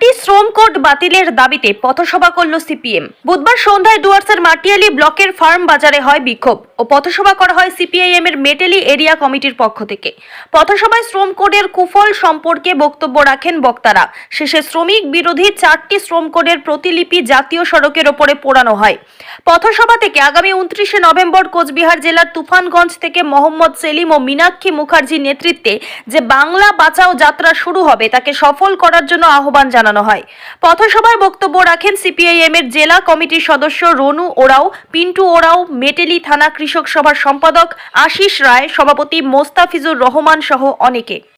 চারটি শ্রম কোড বাতিলের দাবিতে পথসভা করল সিপিএম। বুধবার সন্ধ্যায় ডুয়ার্সের মাটিয়ালি ব্লকের ফার্ম বাজারে হয় বিক্ষোভ ও পথসভা করা হয় সিপিআইএম এর মেটেলি এরিয়া কমিটির পক্ষ থেকে। পথসভায় শ্রম কোডের কুফল সম্পর্কে বক্তব্য রাখেন বক্তারা। শেষে শ্রমিক বিরোধী চারটি শ্রম কোডের প্রতিলিপি জাতীয় সড়কের ওপরে পোড়ানো হয়। পথসভা থেকে আগামী উনত্রিশে নভেম্বর কোচবিহার জেলার তুফানগঞ্জ থেকে মোহাম্মদ সেলিম ও মীনাক্ষী মুখার্জির নেতৃত্বে যে বাংলা বাঁচাও যাত্রা শুরু হবে তাকে সফল করার জন্য আহ্বান জানানো হয়। পথসভায় বক্তব্য রাখেন সিপিআইএম এর জেলা কমিটির সদস্য রনু ওরাও, পিন্টু ওরাও, মেটেলি থানা কৃষক সভার সম্পাদক আশিস রায়, সভাপতি মোস্তাফিজুর রহমান সহ অনেকে।